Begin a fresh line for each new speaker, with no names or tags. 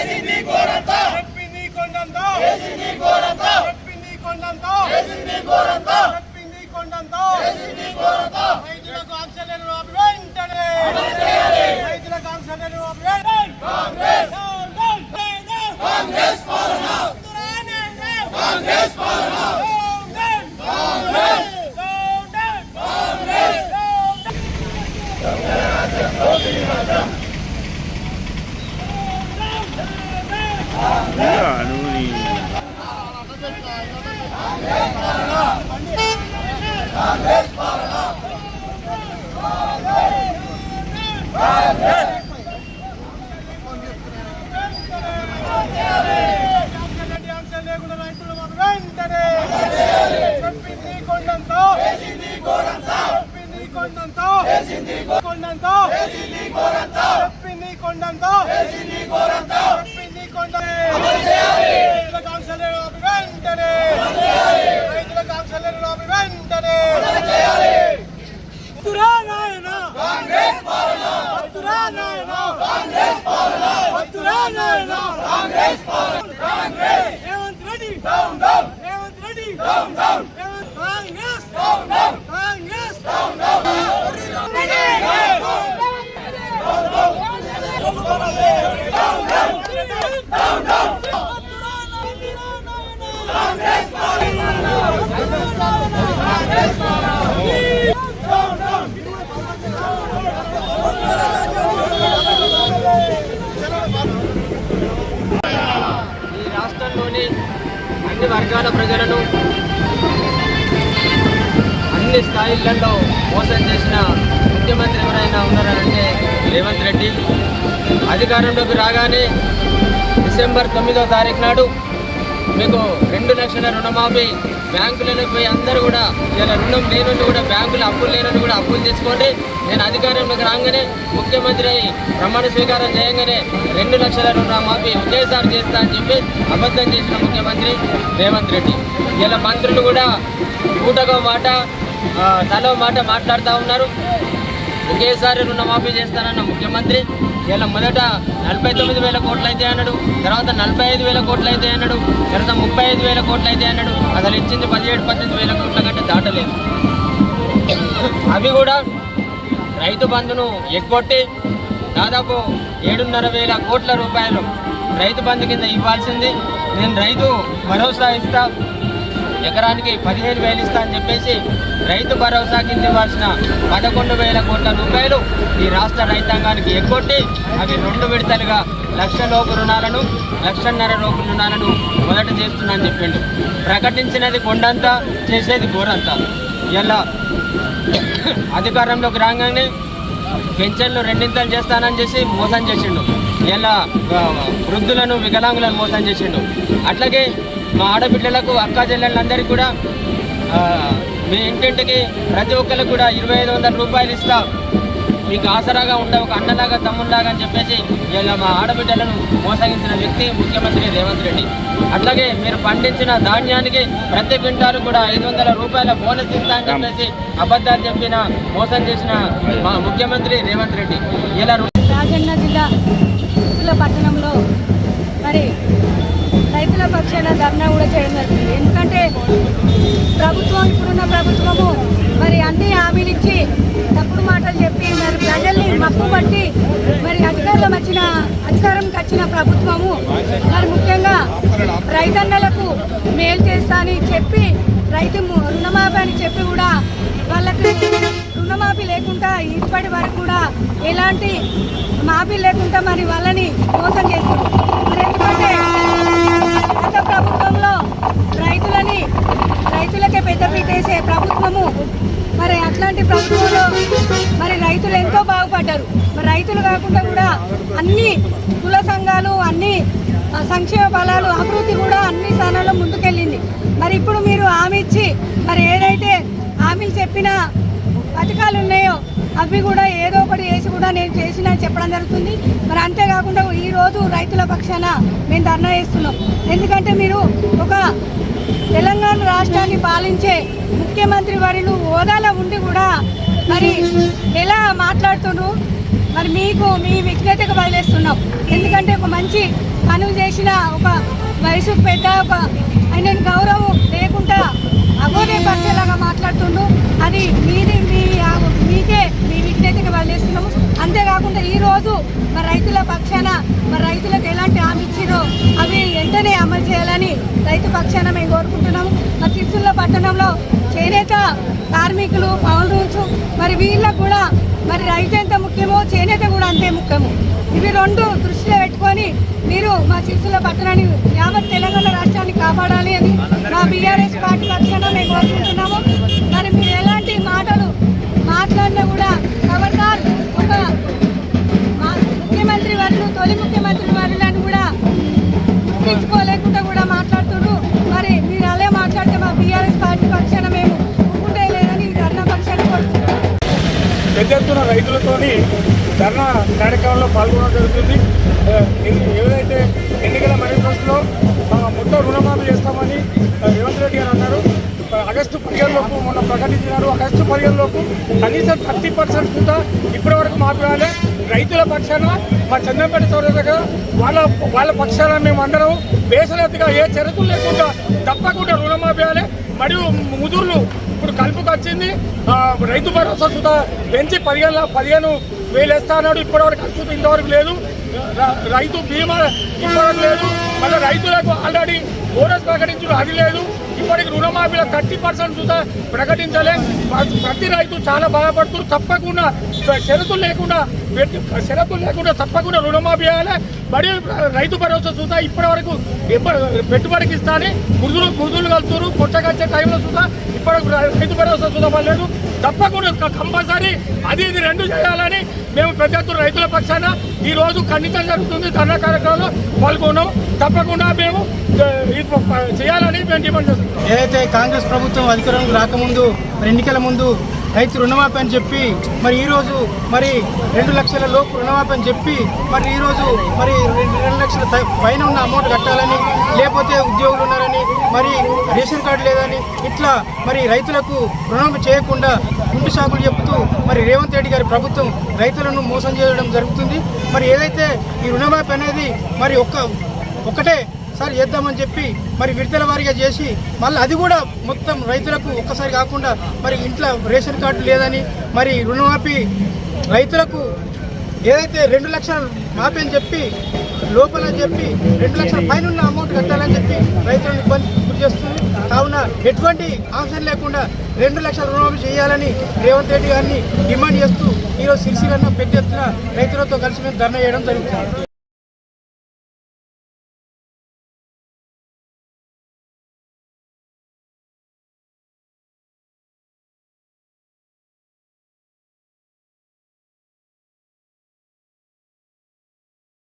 కొండంతో. చెప్పింది కొండంతో. చెప్పింది కొండంతో. చెప్పింది కొండంతో రైతులకు ఆక్సిజన్ ఆపి వెంటనే. రైతులకు ఆక్సిజన్ ఆపి వెంటనే. కాంగ్రెస్. కాంగ్రెస్ పాలన. కాంగ్రెస్ పాలన. కాంగ్రెస్. కాంగ్రెస్. ఆక్సిజన్ ఆక్సిజన్ లేకుండా రైతులు మాకు వెంటనే చెప్పింది కొండంతో చెప్పింది కొండంతో కొండంతో చెప్పింది కొండంతో చెప్పింది కొండంతో రైతులకు ఆక్సిజన్ ఆపి వెంటనే రైతులకు ఆక్సిజన్ కాంగ్రెస్ పాలన. కాంగ్రెస్ పాలన. వద్దురా నాయనా కాంగ్రెస్ పాలన Congress Revanth Reddy down down Revanth Reddy down down Congress down down Congress down down
ఈ రాష్ట్రంలోని అన్ని వర్గాల ప్రజలను అన్ని స్థాయిలలో మోసం చేసిన ముఖ్యమంత్రి ఎవరైనా ఉన్నారంటే రేవంత్ రెడ్డి. అధికారంలోకి రాగానే డిసెంబర్ తొమ్మిదో తారీఖు నాడు మీకు రెండు లక్షల రుణమాఫీ బ్యాంకులకు పోయి అందరూ కూడా ఇలా రుణం లేనని కూడా బ్యాంకులు అప్పులు లేనని కూడా అప్పులు తెచ్చుకోండి. నేను అధికారంలోకి రాగానే ముఖ్యమంత్రి అయి ప్రమాణ స్వీకారం చేయగానే రెండు లక్షల రుణమాఫీ ఒకేసారి చేస్తా అని చెప్పి అబద్ధం చేసిన ముఖ్యమంత్రి రేవంత్ రెడ్డి. ఇలా మంత్రులు కూడా పూటకో మాట తలో మాట మాట్లాడుతూ ఉన్నారు. ఒకేసారి రుణమాఫీ చేస్తానన్న ముఖ్యమంత్రి ఇలా మొదట నలభై తొమ్మిది వేల కోట్లు అయితే అన్నాడు తర్వాత నలభై ఐదు వేల కోట్లు అయితే అన్నాడు తర్వాత ముప్పై ఐదు వేల కోట్లు అయితే అన్నాడు. అసలు ఇచ్చింది పదిహేడు పద్దెనిమిది వేల కోట్ల కంటే దాటలేదు. అవి కూడా రైతు బంధును ఎగ్గొట్టి దాదాపు ఏడున్నర వేల కోట్ల రూపాయలు రైతు బంధు కింద ఇవ్వాల్సింది. నేను రైతు భరోసా ఇస్తా. ఎకరానికి పదిహేను వేలు ఇస్తా అని చెప్పేసి రైతు భరోసా కింద ఇవ్వాల్సిన పదకొండు వేల కోట్ల రూపాయలు ఈ రాష్ట్ర రైతాంగానికి ఎగ్గొట్టి అవి రెండు విడతలుగా లక్ష లోపు రుణాలను లక్షన్నర లోపు రుణాలను మొదట చేస్తున్నా అని చెప్పిండు. ప్రకటించినది కొండంతా చేసేది గోరంతా. ఇలా అధికారంలోకి రాగానే పెన్షన్లు రెండింతలు చేస్తానని చేసి మోసం చేసిండు. ఇలా వృద్ధులను వికలాంగులను మోసం చేసిండు. అట్లాగే మా ఆడబిడ్డలకు అక్క చెల్లెళ్ళందరికీ కూడా మీ ఇంటింటికి ప్రతి ఒక్కరికి కూడా ఇరవై ఐదు వందల రూపాయలు ఇస్తా. మీకు ఆసరాగా ఉండే ఒక అన్నలాగా తమ్ముళ్ళలాగా అని చెప్పేసి ఇలా మా ఆడబిడ్డలను మోసగించిన వ్యక్తి ముఖ్యమంత్రి రేవంత్ రెడ్డి. అట్లాగే మీరు పండించిన ధాన్యానికి ప్రతి క్వింటాలు కూడా ఐదు వందల రూపాయల బోనస్ ఇస్తా అని చెప్పేసి అబద్ధాలు చెప్పిన మోసం చేసిన మా ముఖ్యమంత్రి రేవంత్ రెడ్డి. ఇలా
రాజన్న జిల్లా పట్టణంలో మరి రైతుల పక్షాన ధర్నా కూడా చేయడం జరుగుతుంది ఎందుకంటే ప్రభుత్వం ఇప్పుడున్న ప్రభుత్వము మరి అన్ని హామీలు ఇచ్చి తప్పుడు మాటలు చెప్పి మరి ప్రజల్ని మప్పు పట్టి మరి అధికారంలో వచ్చిన అధికారంకి వచ్చిన ప్రభుత్వము మరి ముఖ్యంగా రైతన్నలకు మేలు చేస్తా అని చెప్పి రైతు రుణమాఫీ అని చెప్పి కూడా వాళ్ళకి రుణమాఫీ లేకుండా ఇప్పటి వరకు కూడా ఎలాంటి మాఫీ లేకుండా మరి వాళ్ళని మోసం చేస్తున్నారు. అన్ని కుల సంఘాలు అన్ని సంక్షేమ ఫలాలు అభివృద్ధి కూడా అన్ని స్థానాల్లో ముందుకెళ్ళింది. మరి ఇప్పుడు మీరు హామీ ఇచ్చి మరి ఏదైతే హామీలు చెప్పిన పథకాలు ఉన్నాయో అవి కూడా ఏదో ఒకటి వేసి కూడా నేను చేసిన చెప్పడం జరుగుతుంది. మరి అంతేకాకుండా ఈరోజు రైతుల పక్షాన మేము ధర్నా చేస్తున్నాం. ఎందుకంటే మీరు ఒక తెలంగాణ రాష్ట్రాన్ని పాలించే ముఖ్యమంత్రి వారిలు హోదాలో ఉండి కూడా మీకు మీ విఘ్నతకు వదిలేస్తున్నాం. ఎందుకంటే ఒక మంచి పనులు చేసిన ఒక వయసు పెద్ద ఒక ఆయన గౌరవం లేకుండా అగోదే పరిచేలాగా మాట్లాడుతుండు. అది మీది మీ మీకే మీ విఘ్నతకు కాకుండా ఈ రోజు మరి రైతుల పక్షాన మరి రైతులకు ఎలాంటి హామీ ఇచ్చిరో అవి వెంటనే అమలు చేయాలని రైతు పక్షాన మేము కోరుకుంటున్నాము. మరి సిరిసిల్ల పట్టణంలో చేనేత కార్మికులు పౌరులు మరి వీళ్ళకు కూడా మరి రైతు ఎంత ముఖ్యమో చేనేత కూడా అంతే ముఖ్యము. ఇవి రెండు దృష్టిలో పెట్టుకొని మీరు మా సిరిసిల్ల పట్టణాన్ని యావత్ తెలంగాణ రాష్ట్రాన్ని కాపాడాలి అని మా బీఆర్ఎస్ పార్టీ పక్షాన మేము కోరుకుంటున్నాము.
రైతులతోని ధర్నా కార్యక్రమంలో పాల్గొనడం జరుగుతుంది. ఏదైతే ఎన్నికల మేనిఫెస్టోలో మొత్తం రుణమాఫీ చేస్తామని రేవంత్ రెడ్డి గారు అన్నారు. ఆగస్టు పదిహేను లోపు మొన్న ప్రకటించినారు. ఆగస్టు పదిహేను లోపు కనీసం థర్టీ పర్సెంట్ కూడా ఇప్పటి వరకు మాకు రాలే. రైతుల పక్షాన మా చంద్రపేట చౌర దగ్గర వాళ్ళ వాళ్ళ పక్షాన మేము అందరం బేసరతిగా ఏ చరిత్ర లేకుండా తప్పకుండా రుణమాఫీ మరియు ముదుర్లు ఇప్పుడు కలుపుకు వచ్చింది రైతు భరోసా సుధా పెంచి పదిహేను పదిహేను వేలు వేస్తా ఇప్పటివరకు అచ్చుత ఇంతవరకు లేదు. రైతు బీమా ఇప్పటివరకు లేదు. మళ్ళీ రైతులకు ఆల్రెడీ బోనస్ ప్రకటించడం అది లేదు. ఇప్పటికి రుణమాఫీలో థర్టీ పర్సెంట్ సుధా ప్రకటించలే. ప్రతి- రైతు చాలా బాధపడుతున్నారు తప్పకుండా షరతులు లేకుండా పెట్టి- షరతులు లేకుండా తప్పకుండా రుణమాఫీ చేయాలి. మరియు రైతు భరోసా చూసా ఇప్పటి వరకు పెట్టుబడికి ఇస్తాని గురుదులు గురుదులు కలుపుతారు పుట్టకొచ్చే టైంలో చూసా ఇప్పటికి రైతు భరోసా సుధా పడలేదు. తప్పకుండా కంపల్సరీ అది ఇది రెండు చేయాలని మేము పెద్ద ఎత్తున రైతుల పక్షాన ఈరోజు ఖండితం జరుగుతుంది ధర్నా కార్యక్రమంలో పాల్గొన్నాం. తప్పకుండా మేము చేయాలని మేము డిమాండ్ చేస్తున్నాం.
ఏదైతే కాంగ్రెస్ ప్రభుత్వం అధికారంలోకి రాకముందు ఎన్నికల ముందు రైతు రుణమాఫీ అని చెప్పి మరి ఈరోజు మరి రెండు లక్షల లోపు రుణమాఫీ అని చెప్పి మరి ఈరోజు మరి రెండు రెండు లక్షల పైన ఉన్న అమౌంట్ కట్టాలని లేకపోతే ఉద్యోగులు ఉన్నారని మరి రేషన్ కార్డు లేదని ఇట్లా మరి రైతులకు రుణం చేయకుండా గుండు సాగులు చెబుతూ మరి రేవంత్ రెడ్డి గారి ప్రభుత్వం రైతులను మోసం చేయడం జరుగుతుంది. మరి ఏదైతే ఈ రుణమాఫీ అనేది మరి ఒక్క ఒకటే సార్ చేద్దామని చెప్పి మరి విడతల వారిగా చేసి మళ్ళీ అది కూడా మొత్తం రైతులకు ఒక్కసారి కాకుండా మరి ఇంట్లో రేషన్ కార్డు లేదని మరి రుణమాఫీ రైతులకు ఏదైతే రెండు లక్షలు మాఫీ అని చెప్పి లోపల చెప్పి రెండు లక్షల పైన ఉన్న అమౌంట్ కట్టాలని చెప్పి రైతులను ఇబ్బంది గురి చేస్తుంది. కావున ఎటువంటి ఆంక్షలు లేకుండా రెండు లక్షల రుణమాఫీ చేయాలని రేవంత్ రెడ్డి గారిని డిమాండ్ చేస్తూ ఈరోజు సిరిసిల్ల పెద్ద ఎత్తున రైతులతో కలిసి మేము ధర్నా చేయడం జరుగుతుంది.